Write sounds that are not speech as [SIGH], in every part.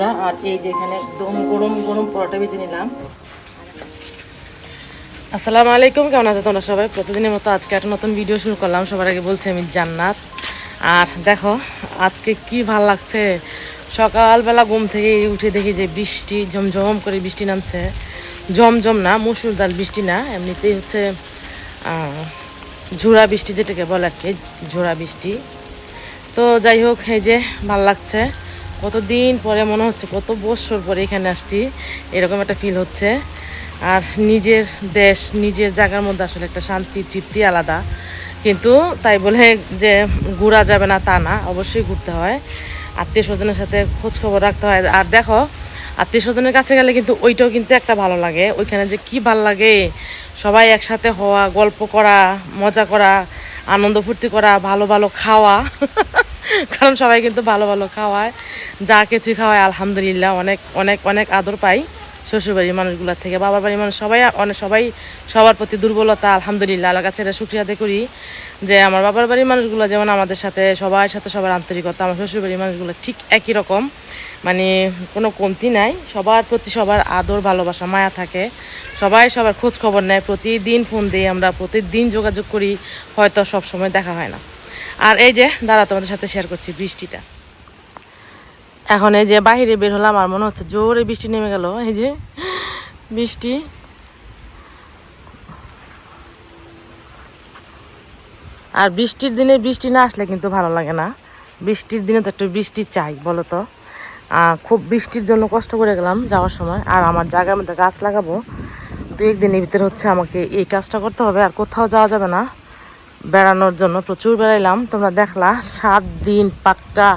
ভাজা আর এই যে এখানে একদম গরম গরম পরোটা ভেজে নিলাম। আসসালামু আলাইকুম, কেমন আছো তোমরা সবাই? প্রতিদিনের মতো আজকে একটা নতুন ভিডিও শুরু করলাম। সবার আগে বলছি আমি জান্নাত। আর দেখো, আজকে কি ভালো লাগছে? সকালবেলা ঘুম থেকে উঠে দেখি যে বৃষ্টি, ঝমঝম করে বৃষ্টি নামছে। জমজম না, মুসুর ডাল বৃষ্টি না, এমনিতেই হচ্ছে ঝোড়া বৃষ্টি যেটাকে বলে আর কি, ঝোড়া বৃষ্টি। তো যাই হোক, এই যে ভালো লাগছে। কতদিন পরে মনে হচ্ছে, কত বছর পরে এখানে আসছি, এরকম একটা ফিল হচ্ছে। আর নিজের দেশ, নিজের জায়গার মধ্যে আসলে একটা শান্তি, তৃপ্তি আলাদা। কিন্তু তাই বলে যে ঘোরা যাবে না তা না, অবশ্যই ঘুরতে হয়। আত্মীয় স্বজনের সাথে খোঁজ খবর রাখতে হয়। আর দেখো, আত্মীয় স্বজনের কাছে গেলে কিন্তু ওইটাও কিন্তু একটা ভালো লাগে। ওইখানে যে কি ভালো লাগে, সবাই একসাথে হওয়া, গল্প করা, মজা করা, আনন্দ ফুর্তি করা, ভালো ভালো খাওয়া। [LAUGHS] কারণ সবাই কিন্তু ভালো ভালো খাওয়ায়। যা কিছুই খাওয়ায়, আলহামদুলিল্লাহ, অনেক অনেক অনেক আদর পাই শ্বশুরবাড়ির মানুষগুলোর থেকে। বাবার বাড়ির মানুষ সবাই, অনেক সবাই সবার প্রতি দুর্বলতা, আলহামদুলিল্লাহ আল্লাহ কাছে এটা আদায় করি যে আমার বাবার বাড়ির মানুষগুলো যেমন আমাদের সাথে, সবার সাথে সবার আন্তরিকতা, আমার শ্বশুরবাড়ির মানুষগুলো ঠিক একই রকম। মানে কোনো কমতি নাই, সবার প্রতি সবার আদর, ভালোবাসা, মায়া থাকে। সবাই সবার খোঁজ খবর নেয়, প্রতিদিন ফোন দিই আমরা, প্রতিদিন যোগাযোগ করি, হয়তো সব সময় দেখা হয় না। আর এই যে, দাঁড়া, তোমাদের সাথে শেয়ার করছি বৃষ্টিটা। এখন এই যে বাইরে বের হলাম, আর মনে হচ্ছে জোরে বৃষ্টি নেমে গেল। এই যে, বৃষ্টি। আর বৃষ্টির দিনে বৃষ্টি না আসলে কিন্তু ভালো লাগে না। বৃষ্টির দিনে তো একটু বৃষ্টি চাই, বলো তো। খুব বৃষ্টির জন্য কষ্ট করে গেলাম যাওয়ার সময়। আর আমার জায়গার মধ্যে গাছ লাগাবো। দু একদিনের ভিতরে হচ্ছে আমাকে এই কাজটা করতে হবে, আর কোথাও যাওয়া যাবে না। বেড়ানোর জন্য প্রচুর বেড়াইলাম। তোমরা দেখলা সাত দিন পাক্কা।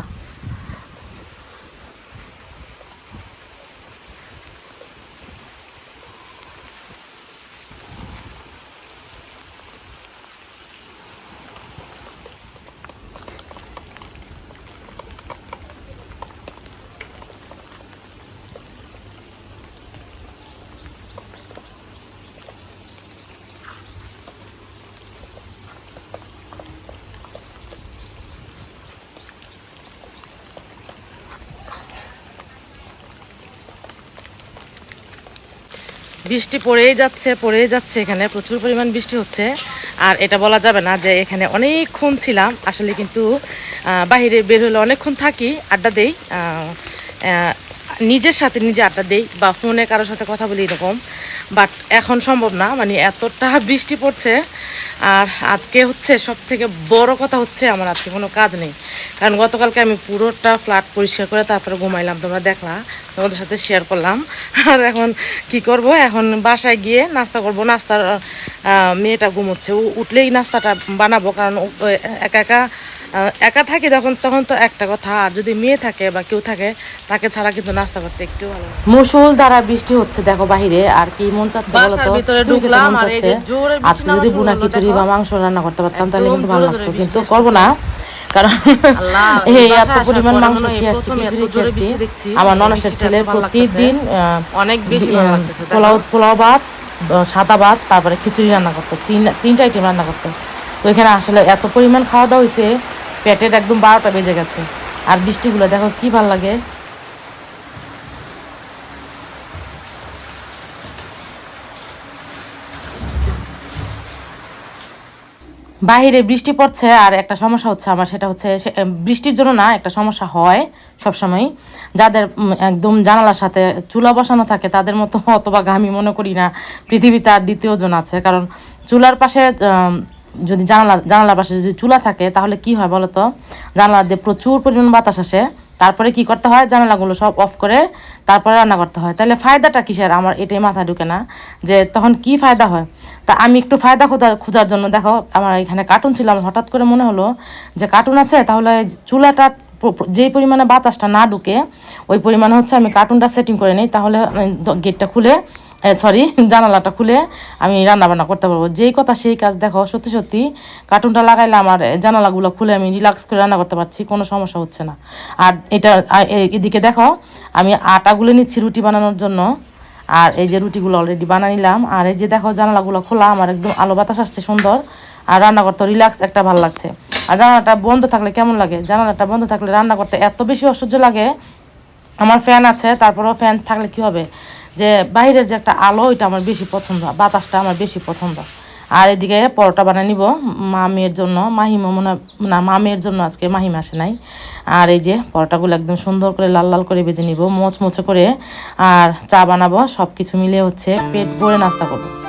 বৃষ্টি পড়েই যাচ্ছে পড়েই যাচ্ছে এখানে। প্রচুর পরিমাণ বৃষ্টি হচ্ছে। আর এটা বলা যাবে না যে এখানে অনেকক্ষণ ছিলাম। আসলে কিন্তু বাহিরে বের হলে অনেকক্ষণ থাকি, আড্ডা দেই। নিজের সাথে নিজে আড্ডা দেই বা ফোনে কারোর সাথে কথা বলি এরকম। বাট এখন সম্ভব না মানে এতটা বৃষ্টি পড়ছে। আর আজকে হচ্ছে সব থেকে বড় কথা হচ্ছে আমার আজকে কোনো কাজ নেই। কারণ গতকালকে আমি পুরোটা ফ্ল্যাট পরিষ্কার করে তারপরে ঘুমাইলাম, তোমরা দেখলা, তোমাদের সাথে শেয়ার করলাম। আর এখন কি করব? এখন বাসায় গিয়ে নাস্তা করব। নাস্তার মেয়েটা ঘুমোচ্ছে। ও উঠলেই নাস্তাটা বানাবো, কারণ একা একা একা থাকি তখন তখন তো একটা কথা আর যদি মেয়ে থাকে বা কেউ থাকে তাকে ছাড়া কিন্তু নাস্তা করতে একটু ভালো মুসুল দ্বারা বৃষ্টি হচ্ছে দেখো বাহিরে আর কি মন চাচ্ছে বলো তো ভিতরে খিচুড়ি খেতে ঢুকলাম আর এই যে চাচ্ছে। জোরে বৃষ্টি আজকে যদি বুনা খিচুড়ি বা মাংস রান্না করতে পারতাম তাহলে কিন্তু ভালো লাগতো কিন্তু করব না কারণ [LAUGHS] এই এই এত পরিমাণ মাংস খেয়ে আসছি খিচুড়ি খেয়ে আসছি আমার এই ছেলে এত ভালো লাগতেছে। প্রতিদিন অনেক বেশি ভালো আহ, লাগতেছে, দেখো। পোলাও পোলাও ভাত সাদা ভাত তারপরে খিচুড়ি রান্না করতো তিন তিনটা আইটেম রান্না করতো তো এখানে আসলে এত পরিমাণ খাওয়া দাওয়া হয়েছে পেটের একদম বারোটা বেজে গেছে। আর বৃষ্টিগুলো, দেখো কি ভালো লাগে। বাইরে বৃষ্টি পড়ছে আর একটা সমস্যা হচ্ছে আমার, সেটা হচ্ছে বৃষ্টির জন্য না একটা সমস্যা হয় সবসময় যাদের একদম জানালার সাথে চুলা বসানো থাকে, তাদের মতো অথবা আমি মনে করি না, পৃথিবীতে আর দ্বিতীয় জন আছে। কারণ চুলার পাশে যদি জানালা জানালার পাশে যদি চুলা থাকে, তাহলে কি হয় বলো তো জানালা দিয়ে প্রচুর পরিমাণ বাতাস আসে। তারপরে কি করতে হয়? জানালাগুলো সব অফ করে তারপরে রান্না করতে হয়। তাহলে ফায়দাটা কিসের? আমার এটাই মাথায় ঢুকে না। যে তখন কি ফায়দা হয়? তা আমি একটু ফায়দা খোঁজা খোঁজার জন্য, দেখো, আমার এখানে কার্টুন ছিল, আমার হঠাৎ করে মনে হলো যে কার্টুন আছে, তাহলে চুলাটা যেই পরিমাণে বাতাসটা না ঢুকে, ওই পরিমাণে হচ্ছে আমি কার্টুনটা সেটিং করে নিই। তাহলে গেটটা খুলে সরি [LAUGHS] জানালাটা খুলে আমি রান্না বান্না করতে পারব। যেই কথা সেই কাজ দেখো, সত্যি সত্যি কার্টুনটা লাগাইলে আমার জানালাগুলো খুলে আমি রিল্যাক্স করে রান্না করতে পারছি, কোনো সমস্যা হচ্ছে না। আর এটা এদিকে দেখো, আমি আটাগুলো নিচ্ছি রুটি বানানোর জন্য, আর এই যে রুটিগুলো অলরেডি বানা নিলাম, আর এই যে দেখো জানালাগুলো খোলা, আমার একদম আলো বাতাস আসছে, সুন্দর, আর রান্না করতে রিল্যাক্স একটা ভালো লাগছে। আর জানালাটা বন্ধ থাকলে কেমন লাগে? জানালাটা বন্ধ থাকলে রান্না করতে এত বেশি অসহ্য লাগে, আমার ফ্যান আছে, তারপরেও ফ্যান থাকলে কি হবে? যে বাইরের যে একটা আলো, ওইটা আমার বেশি পছন্দ, বাতাসটা আমার বেশি পছন্দ। আর এদিকে পরোটা বানিয়ে নিব, মামের জন্য, মাহিমা মনে না, মামের জন্য আজকে মাহিমা আসে নাই। আর এই যে পরোটাগুলো একদম সুন্দর করে লাল লাল করে বেজে নিব, মোচমোচে করে। আর চা বানাবো সব কিছু মিলে হচ্ছে পেট ভরে নাস্তা করব।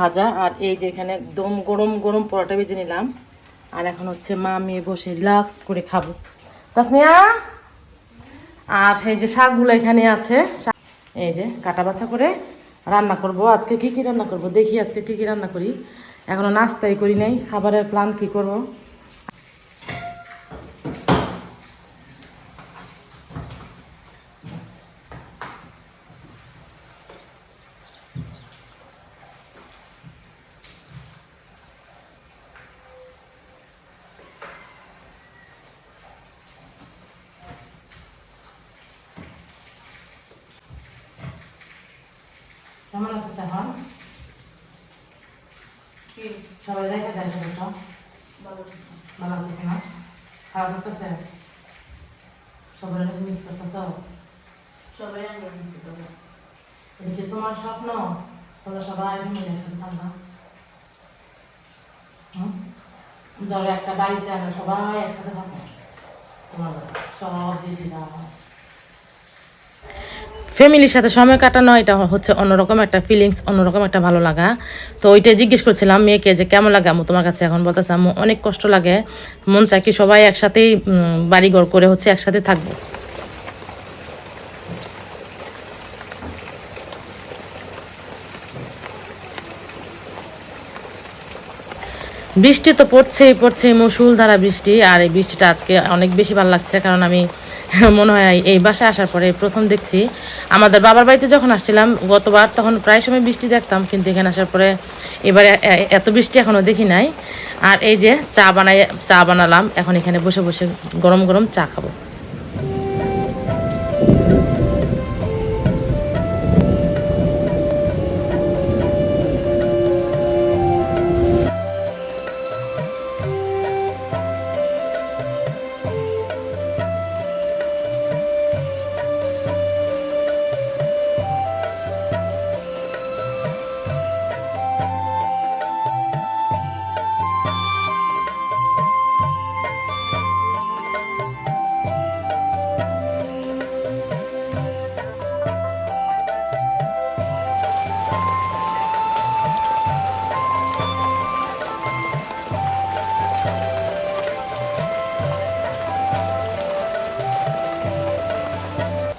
ভাজা আর এই যে এখানে একদম গরম গরম পরোটা ভেজে নিলাম। আর এখন হচ্ছে মা মেয়ে বসে রিল্যাক্স করে খাব। তাসমিয়া! আর এই যে শাকগুলো এখানে আছে এই যে কাটা বাছা করে রান্না করব। আজকে কি কি রান্না করব? দেখি আজকে কি কি রান্না করি। এখনও নাস্তাই করি নাই খাবারের প্ল্যান কি করব কেমন লাগতেছে এখন সবাই দেখা যায় তো ভালো লাগতেছে না খারাপ লাগতেছে সবাই মিস করতেছ? সবাই আমরা মিস করতে এটা কি তোমার স্বপ্ন? তোমরা সবাই মিলে একসাথে থাকবা? ধরো একটা বাড়িতে আমরা সবাই একসাথে থাকব তোমার সব জিনিস দেওয়া হয়। ফ্যামিলির সাথে সময় কাটানো, এটা হচ্ছে অন্যরকম একটা ফিলিংস অন্যরকম একটা ভালো লাগা। তো ওইটা জিজ্ঞেস করছিলাম মেয়েকে যে, কেমন লাগে আম্মু তোমার কাছে? এখন বলতেছে, আম্মু, অনেক কষ্ট লাগে। মন চায় কি সবাই একসাথেই বাড়িঘর করে হচ্ছে একসাথে থাকব। বৃষ্টি তো পড়ছেই পড়ছে মুসুলধারা বৃষ্টি। আর এই বৃষ্টিটা আজকে অনেক বেশি ভালো লাগছে, কারণ আমি [LAUGHS] মনে হয় এই বাসায় আসার পরে প্রথম দেখছি। আমাদের বাবার বাড়িতে যখন আসছিলাম, গতবার তখন প্রায় সময় বৃষ্টি দেখতাম, কিন্তু এখানে আসার পরে এবারে এত বৃষ্টি এখনও দেখি নাই। আর এই যে চা বানাই, চা বানালাম, এখন এখানে বসে বসে গরম গরম চা খাব।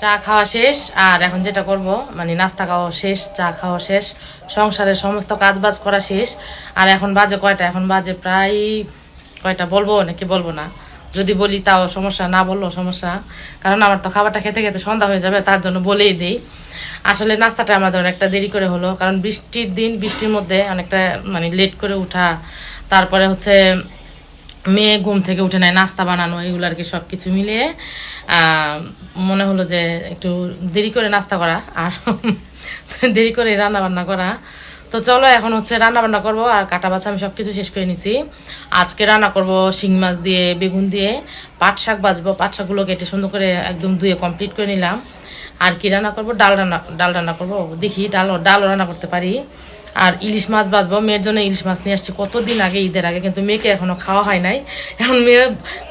চা খাওয়া শেষ, আর এখন যেটা করব মানে নাস্তা খাওয়া শেষ, চা খাওয়া শেষ, সংসারের সমস্ত কাজ বাজ করা শেষ, আর এখন বাজে কয়টা? এখন বাজে প্রায় কয়টা বলব নাকি বলব না? যদি বলি তাও সমস্যা, না বললেও সমস্যা, কারণ আমার তো খাবারটা খেতে খেতে সন্ধ্যা হয়ে যাবে, তার জন্য বলেই দিই। আসলে নাস্তাটা আমাদের অনেকটা দেরি করে হলো, কারণ বৃষ্টির দিন, বৃষ্টির মধ্যে অনেকটা মানে লেট করে উঠা, তারপরে হচ্ছে মেয়ে ঘুম থেকে উঠে নেয়, নাস্তা বানানো, এগুলো আর কি সব কিছু মিলিয়ে মনে হলো যে একটু দেরি করে নাস্তা করা আর [LAUGHS] দেরি করে রান্না বান্না করা। তো চলো এখন হচ্ছে রান্না বান্না করব আর কাটা বাছা আমি সব কিছু শেষ করে নিছি। আজকে রান্না করব শিং মাছ দিয়ে, বেগুন দিয়ে। পাট শাক বাজবো পাট শাকগুলো কেটে সুন্দর করে একদম ধুয়ে কমপ্লিট করে নিলাম। আর কি রান্না করব? ডাল রান্না ডাল রান্না করব? দেখি ডাল, ডালও রান্না করতে পারি। আর ইলিশ মাছ বাজবো মেয়ের জন্য ইলিশ মাছ নিয়ে আসছি। কতদিন আগে, ঈদের আগে, কিন্তু মেয়েকে এখনও খাওয়া হয় নাই। এখন মেয়ে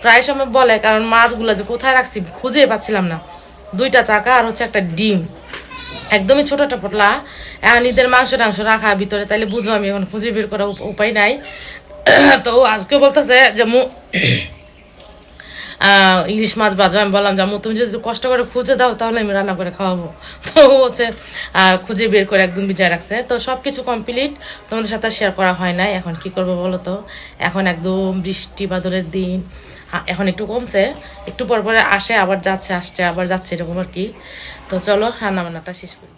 প্রায় সময় বলে, কারণ মাছগুলো যে কোথায় রাখছি খুঁজে পাচ্ছিলাম না। দুইটা চাকা আর হচ্ছে একটা ডিম। একদমই ছোট একটা পটলা। এখন ঈদের মাংস টাংস রাখা ভিতরে, তাইলে বুঝব আমি এখন খুঁজে বের করার উপায় নাই। তো আজকে বলতেছে যে ইলিশ মাছ বাজো আমি বললাম যে তুমি যদি কষ্ট করে খুঁজে দাও, তাহলে আমি রান্না করে খাওয়াবো। [LAUGHS] তো হচ্ছে খুঁজে বের করে একদম বিজয় রাখছে। তো সব কিছু কমপ্লিট তোমাদের সাথে শেয়ার করা হয় নাই। এখন কি করব বলো তো? এখন একদম বৃষ্টি বাদলের দিন। এখন একটু কমছে, একটু পর পরে আসে, আবার যাচ্ছে, আসছে, আবার যাচ্ছে, এরকম আর কি। তো চলো রান্না বান্নাটা শেষ করি।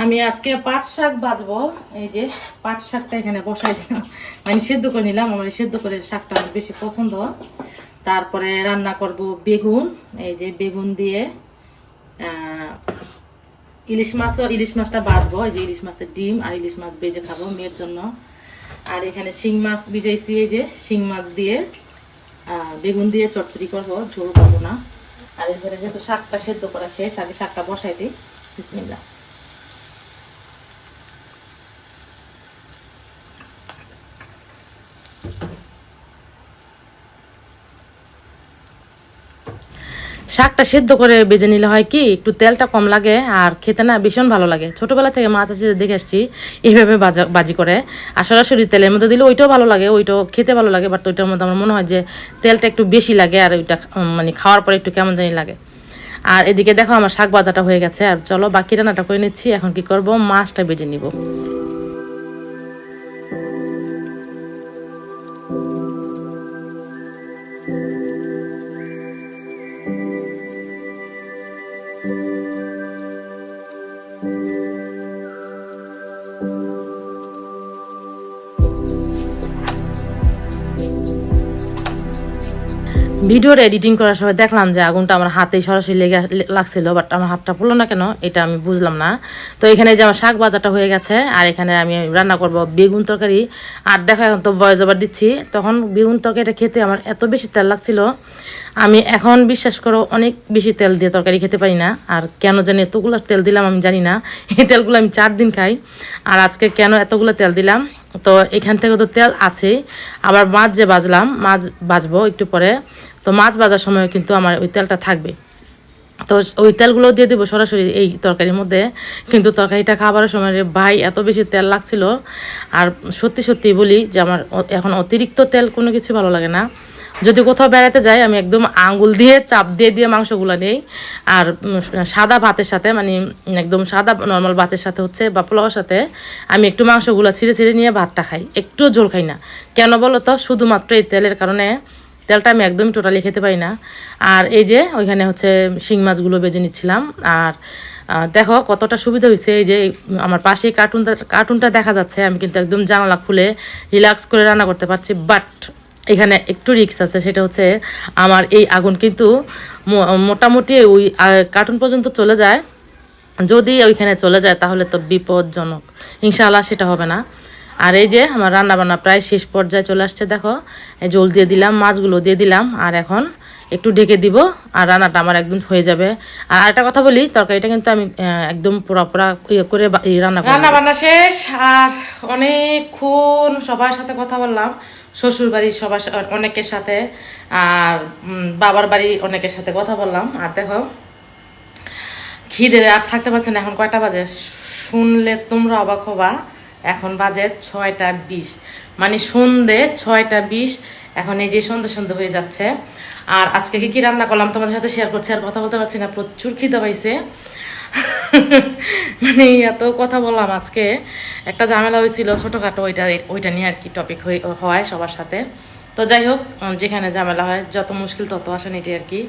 আমি আজকে পাট শাক ভাজবো। এই যে পাট শাকটা এখানে বসাই দিলাম। মানে সেদ্ধ করে নিলাম। আমার সেদ্ধ করে শাকটা আমার বেশি পছন্দ। তারপরে রান্না করব বেগুন। এই যে বেগুন দিয়ে ইলিশ মাছও ইলিশ মাছটা ভাজবো। এই যে ইলিশ মাছের ডিম আর ইলিশ মাছ বেজে খাব মেয়ের জন্য। আর এখানে শিং মাছ ভিজাইছি। এই যে শিং মাছ দিয়ে বেগুন দিয়ে চটচড়ি করব। ঝোল করব না। আর এখানে যেহেতু শাকটা সেদ্ধ করা শেষ, আগে শাকটা বসাই দিই। বিসমিল্লাহ। শাকটা সেদ্ধ করে বেজে নিলে হয় কি, একটু তেলটা কম লাগে আর খেতে না ভীষণ ভালো লাগে। ছোটবেলা থেকে মা চাচি দেখে আসছি, এইভাবে বাজা, বাজি করে। আর সরাসরি তেলের মধ্যে দিলে ওইটাও ভালো লাগে, ওইটাও খেতে ভালো লাগে বাট ওইটার মধ্যে আমার মনে হয় যে তেলটা একটু বেশি লাগে আর ওইটা মানে খাওয়ার পরে একটু কেমন জানি লাগে। আর এদিকে দেখো আমার শাক বাজাটা হয়ে গেছে, আর চলো বাকি রান্নাটা করে নিচ্ছি, এখন কি করব? মাছটা বেজে নিব। ভিডিওর এডিটিং করার সময় দেখলাম যে আগুনটা আমার হাতেই সরাসরি লেগে লাগছিল বাট আমার হাতটা পড়ল না কেন, এটা আমি বুঝলাম না। তো এখানে যে আমার শাক ভাজাটা হয়ে গেছে, আর এখানে আমি রান্না করব বেগুন তরকারি, আর দেখো এখন তো বয়স ওভার দিচ্ছি। তখন বেগুন তরকারিটা খেতে আমার এত বেশি তেল লাগছিল, আমি এখন বিশ্বাস করো অনেক বেশি তেল দিয়ে তরকারি খেতে পারি না। আর কেন জানি এতগুলো তেল দিলাম আমি জানি না, এই তেলগুলো আমি চার দিন খাই, আর আজকে কেন এতগুলো তেল দিলাম তো এখান থেকে তো তেল আছেই। আবার মাছ যে বাজলাম, মাছ বাজবো একটু পরে। তো মাছ বাজার সময় কিন্তু আমার ওই তেলটা থাকবে। তো ওই তেলগুলো দিয়ে দেবো সরাসরি এই তরকারির মধ্যে। কিন্তু তরকারিটা খাবারের সময় ভাই, এত বেশি তেল লাগছিল। আর সত্যি সত্যি বলি যে আমার এখন অতিরিক্ত তেল কোনো কিছু ভালো লাগে না। যদি কোথাও বেড়াতে যাই, আমি একদম আঙ্গুল দিয়ে, চাপ দিয়ে দিয়ে মাংসগুলো নেই। আর সাদা ভাতের সাথে মানে একদম সাদা নর্মাল ভাতের সাথে হচ্ছে বা পোলাওর সাথে, আমি একটু মাংসগুলো ছিঁড়ে ছিঁড়ে নিয়ে ভাতটা খাই। একটু ঝোল খাই না। কেন বলো তো? শুধুমাত্র এই তেলের কারণে, তেলটা আমি একদমই টোটালি খেতে পারি না। আর এই যে, ওইখানে হচ্ছে শিং মাছগুলো বেজে নিচ্ছিলাম। আর দেখো কতটা সুবিধা হয়েছে এই যে, আমার পাশে কার্টুনটা কার্টুনটা দেখা যাচ্ছে। আমি কিন্তু একদম জানালা খুলে রিল্যাক্স করে রান্না করতে পারছি। বাট এখানে একটু রিক্স আছে, সেটা হচ্ছে আমার এই আগুন কিন্তু মোটামুটি ওই কার্টুন পর্যন্ত চলে যায়। যদি ওইখানে চলে যায়, তাহলে তো বিপজ্জনক। ইনশাআল্লাহ সেটা হবে না। আর এই যে আমার রান্নাবান্না প্রায় শেষ পর্যায়ে চলে আসছে, দেখো। জল দিয়ে দিলাম, মাছগুলো দিয়ে দিলাম, আর এখন একটু ঢেকে দিব, আর রান্নাটা আমার একদম হয়ে যাবে। আর একটা কথা বলি, তরকারিটা কিন্তু আমি একদম পুরা পুরা ইয়ে করে রান্না রান্না বান্না শেষ, আর অনেকক্ষণ সবার সাথে কথা বললাম। শ্বশুর বাড়ির সবার অনেকের সাথে আর বাবার বাড়ির অনেকের সাথে কথা বললাম। আর দেখো, খিদে আর থাকতে পারছে না, এখন কয়টা বাজে? শুনলে তোমরা অবাক হবা, এখন বাজে ছয়টা বিশ। মানে সন্ধে ছয়টা বিশ এখন এই যে সন্ধে সন্ধে হয়ে যাচ্ছে। আর আজকে কি কি রান্না করলাম তোমাদের সাথে শেয়ার করছি, আর কথা বলতে পারছি না, প্রচুর খিদে পাইছে। [LAUGHS] মানে এত কথা বললাম আজকে। একটা ঝামেলা হয়েছিল ছোটোখাটো, ওইটা ওইটা নিয়ে আর কি টপিক হয় সবার সাথে। তো যাই হোক যেখানে ঝামেলা হয়, যত মুশকিল তত আসেন এটাই আর কি।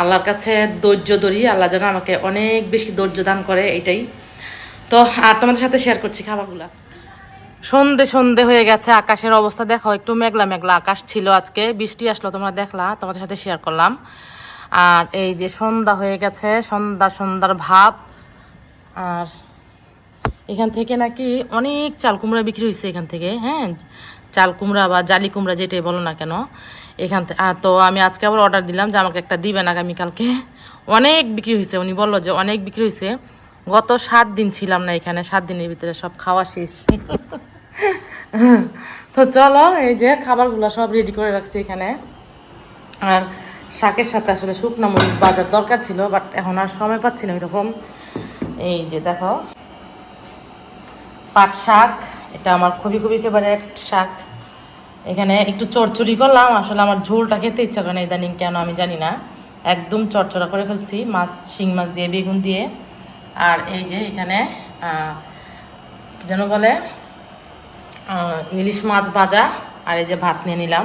আল্লাহর কাছে ধৈর্য ধরি, আল্লাহ যেন আমাকে অনেক বেশি ধৈর্য দান করে, এটাই। তো, আর তোমাদের সাথে শেয়ার করছি খাবারগুলা। সন্ধে সন্ধে হয়ে গেছে, আকাশের অবস্থা দেখো, একটু মেঘলা মেঘলা আকাশ ছিল আজকে, বৃষ্টি আসলো, তোমরা দেখলা, তোমাদের সাথে শেয়ার করলাম। আর এই যে সন্ধ্যা হয়ে গেছে, সন্ধ্যা সন্ধ্যার ভাব, আর এখান থেকে নাকি অনেক চাল কুমড়া বিক্রি হয়েছে এখান থেকে হ্যাঁ? চাল কুমড়া বা জালি কুমড়া যেটাই বলো না কেন, এখান থেকে তো আমি আজকে আবার অর্ডার দিলাম যে আমাকে একটা দিবেন আগামীকালকে। অনেক বিক্রি হয়েছে, উনি বলল যে অনেক বিক্রি হয়েছে। গত সাত দিন ছিলাম না এখানে, সাত দিনের ভিতরে সব খাওয়া শেষ। [LAUGHS] তো চলো, এই যে খাবারগুলো সব রেডি করে রাখছি এখানে। আর শাকের সাথে আসলে শুকনো মরিচ বাজার দরকার ছিল বাট এখন আর সময় পাচ্ছি না এরকম এই যে দেখো, পাট শাক, এটা আমার খুবই খুবই ফেভারিট শাক। এখানে একটু চড়চড়ি করলাম, আসলে আমার ঝোলটা খেতে ইচ্ছা করে না ইদানিং, কেন আমি জানি না। একদম চড়চড়া করে ফেলছি, মাছ, শিং মাছ দিয়ে, বেগুন দিয়ে। আর এই যে এখানে যেন বলে ইলিশ মাছ ভাজা আর এই যে ভাত নিয়ে নিলাম।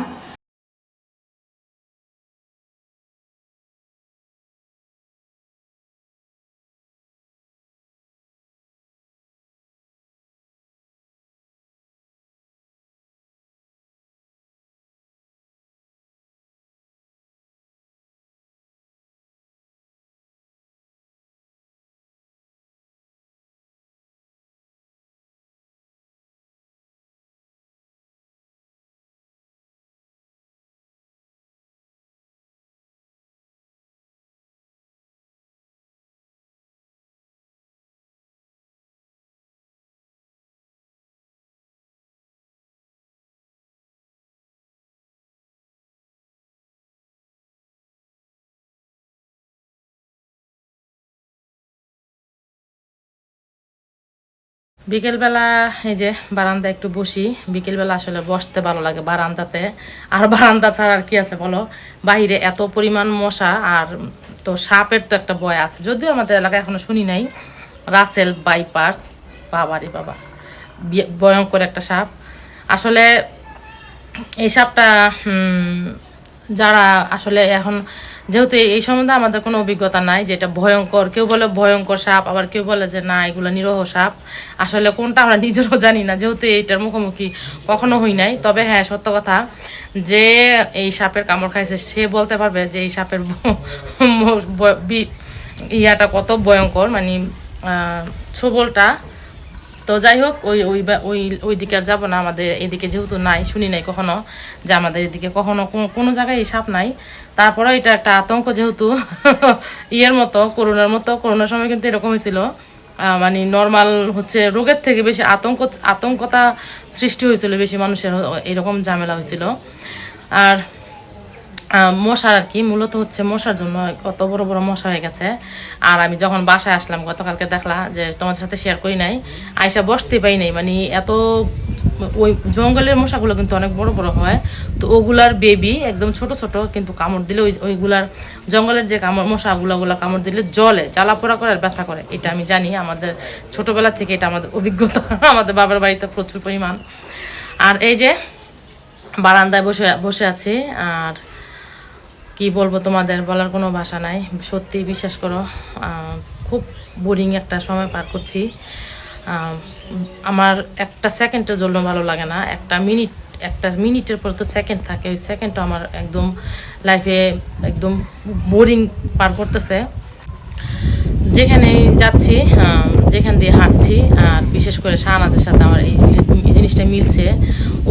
বিকেলবেলা এই যে বারান্দা একটু বসি, বিকেলবেলা আসলে বসতে ভালো লাগে বারান্দাতে। আর বারান্দা ছাড়া আর কি আছে বলো? বাইরে এত পরিমাণ মশা আর তো সাপের তো একটা বয় আছে। যদিও আমাদের এলাকায় এখনও শুনি নাই, রাসেল বাইপার্স। বাবারে বাবা ভয়ঙ্কর একটা সাপ। আসলে এই সাপটা যারা আসলে এখন যেহেতু এই- সম্বন্ধে আমাদের কোনো অভিজ্ঞতা নাই, যেটা ভয়ঙ্কর, কেউ বলে ভয়ঙ্কর সাপ, আবার কেউ বলে যে না, এগুলো নিরহ সাপ। আসলে কোনটা আমরা নিজেরও জানি না, যেহেতু এইটার মুখোমুখি কখনো হই নাই। তবে হ্যাঁ সত্য কথা যে এই সাপের কামড় খাইছে, সে বলতে পারবে যে এই সাপের ইয়াটা কত ভয়ঙ্কর। মানে ছোবলটা তো যাই হোক, ওই ওই ওই ওই দিকে আর যাব না। আমাদের এদিকে যেহেতু নাই, শুনি নাই কখনো যে আমাদের এদিকে কখনো কোনো- জায়গায় সাপ নাই। তারপরে এটা একটা আতঙ্ক যেহেতু, [LAUGHS] ইয়ের মতো, করোনার মতো। করোনার সময় কিন্তু এরকম হয়েছিল। মানে নর্মাল হচ্ছে রোগের থেকে বেশি আতঙ্ক, আতঙ্কতা সৃষ্টি হয়েছিল বেশি মানুষের, এরকম ঝামেলা হয়েছিল। আর মশার আর কি, মূলত হচ্ছে মশার জন্য কত বড় বড় মশা হয়ে গেছে। আর আমি যখন বাসায় আসলাম, গতকালকে দেখলা যে তোমাদের সাথে শেয়ার করি নাই, আইসা বসতে পাই নাই। মানে এত ওই জঙ্গলের মশাগুলো কিন্তু অনেক বড় বড় হয়। তো ওগুলার বেবি একদম ছোট ছোট, কিন্তু কামড় দিলে ওই ওইগুলার জঙ্গলের যে কামড়, মশাগুলো, ওগুলো কামড় দিলে জলে জ্বালা পোড়া করে আর ব্যথা করে। এটা আমি জানি, আমাদের ছোটবেলা থেকে এটা আমাদের অভিজ্ঞতা, [LAUGHS] আমাদের বাবার বাড়িতে প্রচুর পরিমাণ। আর এই যে বারান্দায় বসে বসে আছি, আর কি বলব তোমাদের বলার কোনো ভাষা নাই। সত্যি বিশ্বাস করো খুব বোরিং একটা সময় পার করছি। আমার একটা সেকেন্ডের জন্য ভালো লাগে না, একটা মিনিট একটা মিনিটের পর তো সেকেন্ড থাকে, ওই সেকেন্ডটা আমার একদম লাইফে একদম বোরিং পার করতেছে। যেখানে যাচ্ছি যেখান দিয়ে হাঁটছি, আর বিশেষ করে শাহনাজের সাথে আমার এই জিনিসটা মিলছে।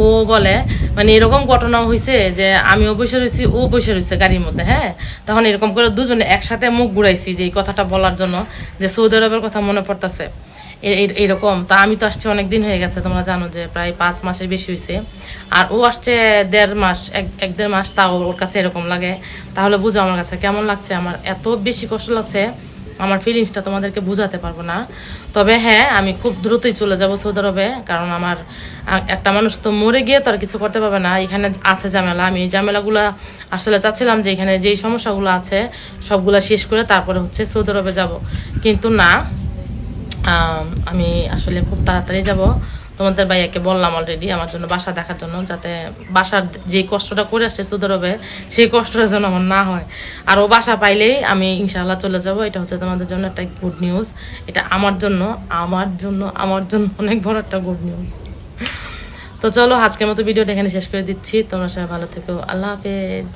ও বলে মানে এরকম ঘটনা হয়েছে যে আমিও বসে রয়েছি ও বসে রয়েছে গাড়ির মধ্যে হ্যাঁ? তখন এরকম করে দুজনে একসাথে মুখ ঘুরাইছি যে এই কথাটা বলার জন্য, যে সৌদি আরবের কথা মনে পড়তেছে। এইরকম তা আমি তো আসছি অনেক দিন হয়ে গেছে, তোমরা জানো যে প্রায় পাঁচ মাসের বেশি হয়েছে আর ও আসছে দেড় মাস এক দেড় মাস, তাও ওর কাছে এরকম লাগে। তাহলে বুঝো আমার কাছে কেমন লাগছে? আমার এত বেশি কষ্ট লাগছে। আমার ফিলিংসটা তোমাদেরকে বোঝাতে পারব না। তবে হ্যাঁ আমি খুব দ্রুতই চলে যাব সৌদি আরবে, কারণ আমার একটা মানুষ তো মরে গিয়ে তো আর কিছু করতে পারবে না। এখানে আছে ঝামেলা। আমি এই ঝামেলাগুলো আসলে চাচ্ছিলাম যে এখানে যেই সমস্যাগুলো আছে, সবগুলো শেষ করে তারপরে হচ্ছে সৌদি আরবে যাব। কিন্তু না আমি আসলে খুব তাড়াতাড়ি যাব। তোমাদের ভাইয়াকে বললাম অলরেডি আমার জন্য বাসা দেখার জন্য যাতে বাসার যে কষ্টটা করে আসছে সুদের হবে সেই কষ্টটা যেন আমার না হয়। আর ও বাসা পাইলেই আমি ইনশাআল্লাহ চলে যাব। এটা হচ্ছে তোমাদের জন্য একটা গুড নিউজ এটা আমার জন্য আমার জন্য আমার জন্য অনেক বড় একটা গুড নিউজ তো চলো, আজকের মতো ভিডিওটা এখানে শেষ করে দিচ্ছি। তোমরা সবাই ভালো থেকো। আল্লাহ হাফেজ।